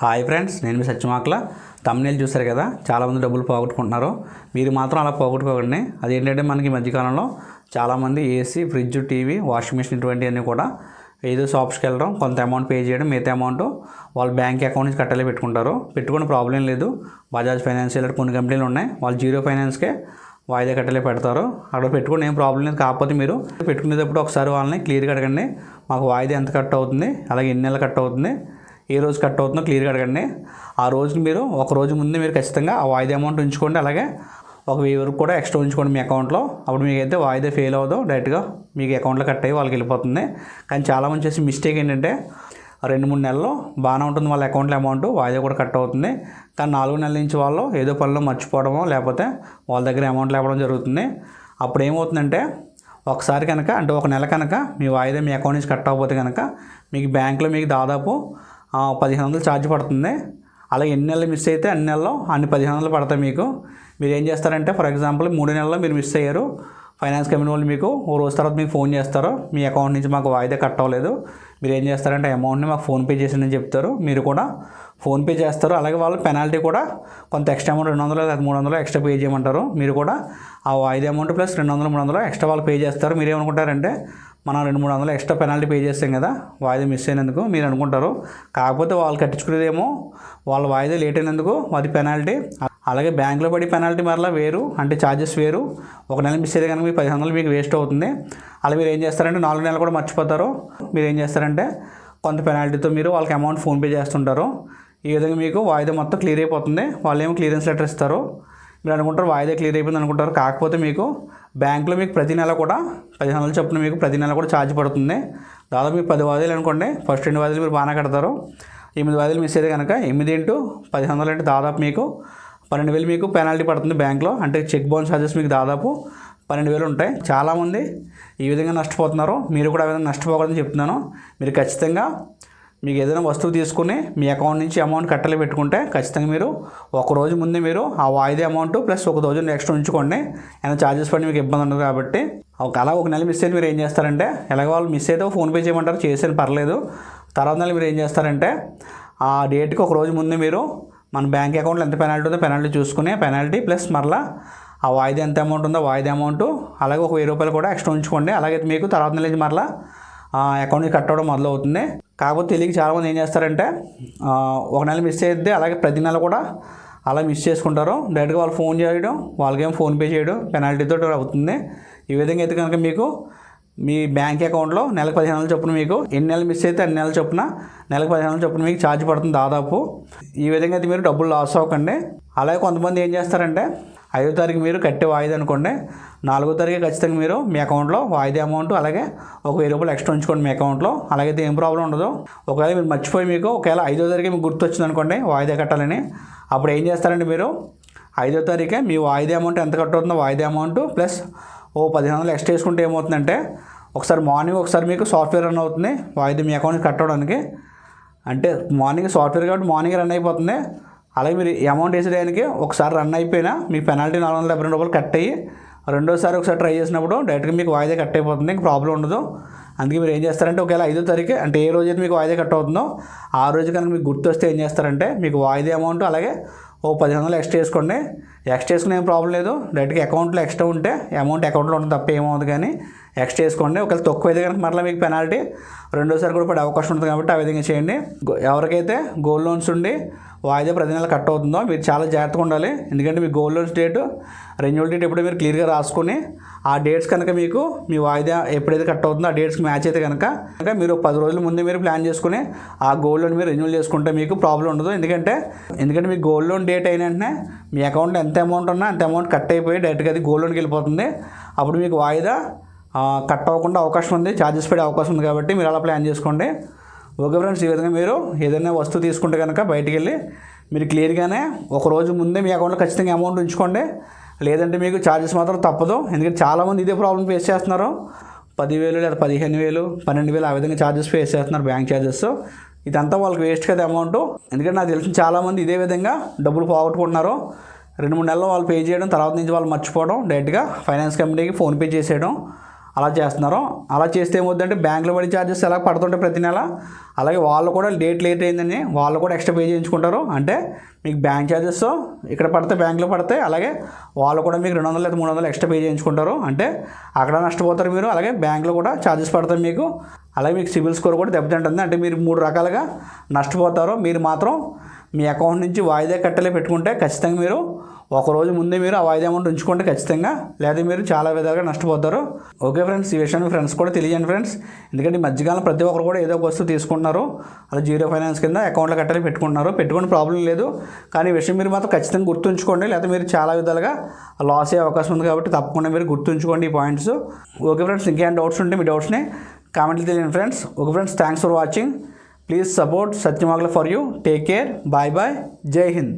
Hi friends నేను మీ సత్యమాకల. తమ్నేలు చూశారు కదా చాలామంది డబ్బులు పోగొట్టుకుంటున్నారు. మీరు మాత్రం అలా పోగొట్టుకోకండి. అది ఏంటంటే మనకి ఈ మధ్యకాలంలో చాలామంది AC fridge TV washing machine ఇటువంటివన్నీ కూడా ఏదో షాప్స్కి వెళ్ళడం కొంత అమౌంట్ పే చేయడం మిగతా అమౌంట్ వాళ్ళ బ్యాంక్ అకౌంట్ నుంచి కట్టాలి పెట్టుకుంటారు. పెట్టుకునే ప్రాబ్లం లేదు. బజాజ్ ఫైనాన్స్ ఇలాంటి కొన్ని కంపెనీలు ఉన్నాయి. వాళ్ళు జీరో ఫైనాన్స్కే వాయిదా కట్టలే పెడతారు. అక్కడ పెట్టుకుని ఏం ప్రాబ్లం లేదు. కాకపోతే మీరు పెట్టుకునేటప్పుడు ఒకసారి వాళ్ళని క్లియర్గా అడగండి. మాకు వాయిదా ఎంత కట్ అవుతుంది? అలాగే ఎన్ని నెలలు కట్ అవుతుంది? ఏ రోజు కట్ అవుతుందో క్లియర్గా అడగండి. ఆ రోజుకి మీరు ఒక రోజు ముందే మీరు ఖచ్చితంగా ఆ వాయిదా అమౌంట్ ఉంచుకోండి. అలాగే ఒక వెయ్యి వరకు కూడా ఎక్స్ట్రా ఉంచుకోండి మీ అకౌంట్లో. అప్పుడు మీకు అయితే వాయిదా ఫెయిల్ అవ్వదు. డైరెక్ట్గా మీకు అకౌంట్లో కట్ అయ్యి వాళ్ళకి వెళ్ళిపోతుంది. కానీ చాలామంది చేసే మిస్టేక్ ఏంటంటే రెండు మూడు నెలల్లో బాగానే ఉంటుంది వాళ్ళ అకౌంట్లో అమౌంట్. వాయిదా కూడా కట్ అవుతుంది. కానీ నాలుగు నెలల నుంచి వాళ్ళు ఏదో పనిలో మర్చిపోవడమో లేకపోతే వాళ్ళ దగ్గర అమౌంట్ లేవడం జరుగుతుంది. అప్పుడు ఏమవుతుందంటే ఒకసారి కనుక అంటే ఒక నెల కనుక మీ వాయిదా మీ అకౌంట్ నుంచి కట్ అవ్వకపోతే కనుక మీకు బ్యాంకులో మీకు దాదాపు పదిహేను వందలు ఛార్జ్ పడుతుంది. అలాగే ఎన్ని నెలలు మిస్ అయితే అన్ని నెలలో అన్ని పదిహేను వందలు పడతాయి మీకు. మీరు ఏం చేస్తారంటే ఫర్ ఎగ్జాంపుల్ మూడు నెలల్లో మీరు మిస్ అయ్యారు. ఫైనాన్స్ కంపెనీ వాళ్ళు మీకు ఓ రోజు తర్వాత మీకు ఫోన్ చేస్తారు. మీ అకౌంట్ నుంచి మాకు వాయిదా కట్ అవ్వలేదు. మీరు ఏం చేస్తారంటే అమౌంట్ని మాకు ఫోన్పే చేసిందని చెప్తారు. మీరు కూడా ఫోన్పే చేస్తారు. అలాగే వాళ్ళు పెనాల్టీ కూడా కొంత ఎక్స్ట్రా అమౌంట్ రెండు వందలు లేదా మూడు వందలు ఎక్స్ట్రా పే చేయమంటారు. మీరు కూడా ఆ వాయిదా అమౌంట్ ప్లస్ రెండు వందలు మూడు వందలు ఎక్స్ట్రా వాళ్ళు పే చేస్తారు. మీరు ఏమనుకుంటారంటే మనం రెండు మూడు వందలు ఎక్స్ట్రా పెనాల్టీ పే చేస్తాం కదా వాయిదా మిస్ అయినందుకు మీరు అనుకుంటారు. కాకపోతే వాళ్ళు కట్టించుకునేదేమో వాళ్ళ వాయిదా లేట్ అయినందుకు అది పెనాల్టీ. అలాగే బ్యాంకులో పడి పెనాల్టీ మరలా వేరు అంటే ఛార్జెస్ వేరు. ఒక నెల మిస్ అయితే కనుక మీకు పది వందలు మీకు వేస్ట్ అవుతుంది. అలా మీరు ఏం చేస్తారంటే నాలుగు నెలలు కూడా మర్చిపోతారు. మీరు ఏం చేస్తారంటే కొంత పెనాల్టీతో మీరు వాళ్ళకి అమౌంట్ ఫోన్పే చేస్తుంటారు. ఈ విధంగా మీకు వాయిదా మొత్తం క్లియర్ అయిపోతుంది. వాళ్ళు ఏమో క్లియరెన్స్ లెటర్ ఇస్తారు. మీరు అనుకుంటారు వాయిదా క్లియర్ అయిపోయింది అనుకుంటారు. కాకపోతే మీకు బ్యాంకులో మీకు ప్రతి నెల కూడా పదిహేను వందలు చొప్పున మీకు ప్రతి నెల కూడా ఛార్జ్ పడుతుంది. దాదాపు మీకు పది వాయిదాలు అనుకోండి. ఫస్ట్ రెండు వాయిదాలు మీరు బాగానే కడతారు. ఎనిమిది వాయిదాలు మిస్ అయితే కనుక ఎనిమిది ఇంటూ పదిహేను వందలు అంటే దాదాపు మీకు పన్నెండు వేలు మీకు పెనాల్టీ పడుతుంది బ్యాంక్లో. అంటే చెక్ బౌన్స్ ఛార్జెస్ మీకు దాదాపు పన్నెండు వేలు ఉంటాయి. చాలామంది ఈ విధంగా నష్టపోతున్నారు. మీరు కూడా ఆ విధంగా నష్టపోకూడదని చెప్తున్నాను. మీరు ఖచ్చితంగా మీకు ఏదైనా వస్తువు తీసుకుని మీ అకౌంట్ నుంచి అమౌంట్ కట్టలే పెట్టుకుంటే ఖచ్చితంగా మీరు ఒక రోజు ముందే మీరు ఆ వాయిదా అమౌంట్ ప్లస్ ఒక రోజు ఎక్స్ట్రా ఉంచుకోండి. ఏమైనా ఛార్జెస్ పడి మీకు ఇబ్బంది ఉండదు కాబట్టి. ఒక అలా ఒక నెల మిస్ అయితే మీరు ఏం చేస్తారంటే ఎలాగో వాళ్ళు మిస్ అయితే ఫోన్పే చేయమంటారు చేసేది పర్లేదు. తర్వాత నెల మీరు ఏం చేస్తారంటే ఆ డేట్కి ఒక రోజు ముందే మీరు మన బ్యాంక్ అకౌంట్లో ఎంత పెనాల్టీ ఉందో పెనాల్టీ చూసుకుని పెనాల్టీ ప్లస్ మరలా ఆ వాయిదా ఎంత అమౌంట్ ఉందో వాయిదా అమౌంట్ అలాగే ఒక వెయ్యి రూపాయలు కూడా ఎక్స్ట్రా ఉంచుకోండి. అలాగే మీకు తర్వాత నెల నుంచి మరలా ఆ అకౌంట్కి కట్ అవ్వడం మొదలవుతుంది. కాకపోతే తెలియక చాలామంది ఏం చేస్తారంటే ఒక నెల మిస్ అయితే అలాగే ప్రతి నెల కూడా అలా మిస్ చేసుకుంటారు. డైరెక్ట్గా వాళ్ళు ఫోన్ చేయడం వాళ్ళకేం ఫోన్పే చేయడం పెనాల్టీతో అవుతుంది. ఈ విధంగా అయితే కనుక మీకు మీ బ్యాంక్ అకౌంట్లో నెలకు పదిహేను నెలలు చొప్పున మీకు ఎన్ని నెలలు మిస్ అయితే అన్ని నెలల చొప్పున నెలకు పదిహేను నెలలు చొప్పున మీకు ఛార్జ్ పడుతుంది దాదాపు. ఈ విధంగా అయితే మీరు డబ్బులు లాస్ అవ్వకండి. అలాగే కొంతమంది ఏం చేస్తారంటే ఐదో తారీఖు మీరు కట్టే వాయిదా అనుకోండి. నాలుగో తారీఖు ఖచ్చితంగా మీరు మీ అకౌంట్లో వాయిదా అమౌంట్ అలాగే ఒక వెయ్యి రూపాయలు ఎక్స్ట్రా ఉంచుకోండి మీ అకౌంట్లో. అలాగే ఏం ప్రాబ్లం ఉండదు. ఒకవేళ మీరు మర్చిపోయి మీకు ఒకవేళ ఐదో తారీఖు మీకు గుర్తొచ్చింది అనుకోండి వాయిదా కట్టాలని. అప్పుడు ఏం చేస్తారండి మీరు? ఐదో తారీఖే మీ వాయిదా అమౌంట్ ఎంత కట్ అవుతుందో వాయిదా అమౌంట్ ప్లస్ ఓ పదిహేను వందలు ఎక్స్ట్రా వేసుకుంటే ఏమవుతుందంటే ఒకసారి మార్నింగ్ ఒకసారి మీకు సాఫ్ట్వేర్ రన్ అవుతుంది. వాయిదా మీ అకౌంట్ కట్టడానికి. అంటే మార్నింగ్ సాఫ్ట్వేర్ కాబట్టి మార్నింగ్ రన్ అయిపోతుంది. అలాగే మీరు ఈ అమౌంట్ వేసేదానికి ఒకసారి రన్ అయిపోయినా మీ పెనాల్టీ నాలుగు వందల డెబ్బై రెండు రూపాయలు కట్ అయ్యి రెండోసారి ఒకసారి ట్రై చేసినప్పుడు డైరెక్ట్గా మీకు వాయిదా కట్ అయిపోతుంది ఇంకా ప్రాబ్లం ఉండదు. అందుకే మీరు ఏం చేస్తారంటే ఒకవేళ ఐదో తారీఖు అంటే ఏ రోజైతే మీకు వాయిదా కట్ అవుతుందో ఆ రోజు కనుక మీకు గుర్తు వస్తే ఏం చేస్తారంటే మీకు వాయిదా అమౌంట్ అలాగే ఓ పదిహేను వందలు ఎక్స్ట్రా వేసుకోండి. ఎక్స్ట్రా చేసుకునే ఏం ప్రాబ్లం లేదు. డైరెక్ట్గా అకౌంట్లో ఎక్స్ట్రా ఉంటే అమౌంట్ అకౌంట్లో ఉంటుంది తప్ప ఏమవుతుంది కానీ ఎక్స్ట్రా చేసుకోండి ఒకవేళ తక్కువ అయితే కనుక మరలా మీకు పెనాల్టీ రెండోసారి కూడా పడే అవకాశం ఉంటుంది కాబట్టి ఆ విధంగా చేయండి. ఎవరికైతే గోల్డ్ లోన్స్ ఉండి వాయిదా ప్రతి నెల కట్ అవుతుందో మీరు చాలా జాగ్రత్తగా ఉండాలి. ఎందుకంటే మీ gold loans date renewal date ఎప్పుడో మీరు క్లియర్గా రాసుకొని ఆ డేట్స్ కనుక మీకు మీ వాయిదా ఎప్పుడైతే కట్ అవుతుందో ఆ డేట్స్కి మ్యాచ్ అయితే కనుక కనుక మీరు పది రోజుల ముందే మీరు ప్లాన్ చేసుకుని ఆ గోల్డ్ లోన్ మీరు రెన్యువల్ చేసుకుంటే మీకు ప్రాబ్లం ఉండదు. ఎందుకంటే ఎందుకంటే మీ గోల్డ్ లోన్ డేట్ అయిన వెంటనే మీ అకౌంట్లో ఎంత అమౌంట్ ఉన్నా అంత అమౌంట్ కట్ అయిపోయి డైరెక్ట్గా అది గోల్డ్ లోన్కి వెళ్ళిపోతుంది. అప్పుడు మీకు వాయిదా కట్ అవ్వకుండా అవకాశం ఉంది. ఛార్జెస్ పడే అవకాశం ఉంది కాబట్టి మీరు అలా ప్లాన్ చేసుకోండి. ఓకే ఫ్రెండ్స్ ఈ విధంగా మీరు ఏదైనా వస్తువు తీసుకుంటే కనుక బయటికి వెళ్ళి మీరు క్లియర్గానే ఒక రోజు ముందే మీ అకౌంట్లో ఖచ్చితంగా అమౌంట్ ఉంచుకోండి. లేదంటే మీకు ఛార్జెస్ మాత్రం తప్పదు. ఎందుకంటే చాలామంది ఇదే ప్రాబ్లం ఫేస్ చేస్తున్నారు. పదివేలు లేదా పదిహేను వేలు పన్నెండు వేలు ఆ విధంగా ఛార్జెస్ ఫేస్ చేస్తున్నారు బ్యాంక్ ఛార్జెస్ ఇదంతా వాళ్ళకి వేస్ట్ కదా అమౌంట్ ఎందుకంటే నాకు తెలిసిన చాలామంది ఇదే విధంగా డబ్బులు పోగొట్టుకుంటున్నారు. రెండు మూడు నెలలు వాళ్ళు పే చేయడం తర్వాత నుంచి వాళ్ళు మర్చిపోవడం డైరెక్ట్గా ఫైనాన్స్ కంపెనీకి ఫోన్పే చేసేయడం. అలా చేస్తున్నారో. అలా చేస్తే ఏమవుతుందంటే బ్యాంకులో పడి ఛార్జెస్ ఎలా పడుతుంటాయి ప్రతి నెల? అలాగే వాళ్ళు కూడా డేట్ లేట్ అయిందని వాళ్ళు కూడా ఎక్స్ట్రా పే చేయించుకుంటారు. అంటే మీకు బ్యాంక్ ఛార్జెస్ ఇక్కడ పడితే బ్యాంకులో పడతాయి. అలాగే వాళ్ళు కూడా మీకు రెండు వందలు లేదా మూడు వందలు ఎక్స్ట్రా పే చేయించుకుంటారు. అంటే అక్కడ నష్టపోతారు మీరు. అలాగే బ్యాంకులో కూడా ఛార్జెస్ పడతాయి మీకు. అలాగే మీకు సిబిల్ స్కోర్ కూడా దెబ్బతింటుంది. అంటే మీరు మూడు రకాలుగా నష్టపోతారు. మీరు మాత్రం మీ అకౌంట్ నుంచి వాయిదా కట్టలే పెట్టుకుంటే ఖచ్చితంగా మీరు ఒక రోజు ముందే మీరు ఆ వాయిదా అమౌంట్ ఉంచుకుంటే ఖచ్చితంగా. లేదా మీరు చాలా విధాలుగా నష్టపోతారు. ఓకే ఫ్రెండ్స్ ఈ విషయాన్ని ఫ్రెండ్స్ కూడా తెలియజేయండి ఫ్రెండ్స్. ఎందుకంటే ఈ మధ్యకాలం ప్రతి ఒక్కరు కూడా ఏదో ఒక వస్తువు తీసుకుంటున్నారు. అలా జీరో ఫైనాన్స్ కింద అకౌంట్లో కట్టాలి పెట్టుకుంటున్నారు. పెట్టుకుని ప్రాబ్లం లేదు. కానీ ఈ విషయం మీరు మాత్రం ఖచ్చితంగా గుర్తుంచుకోండి. లేదా మీరు చాలా విధాలుగా లాస్ అయ్యే అవకాశం ఉంది కాబట్టి తప్పకుండా మీరు గుర్తుంచుకోండి ఈ పాయింట్స్. ఓకే ఫ్రెండ్స్ ఇంకేం డౌట్స్ ఉంటే మీ డౌట్స్ని కామెంట్లు తెలియండి friends. Okay friends thanks for watching. Please support సత్యమాగల for you take care bye bye జై హింద్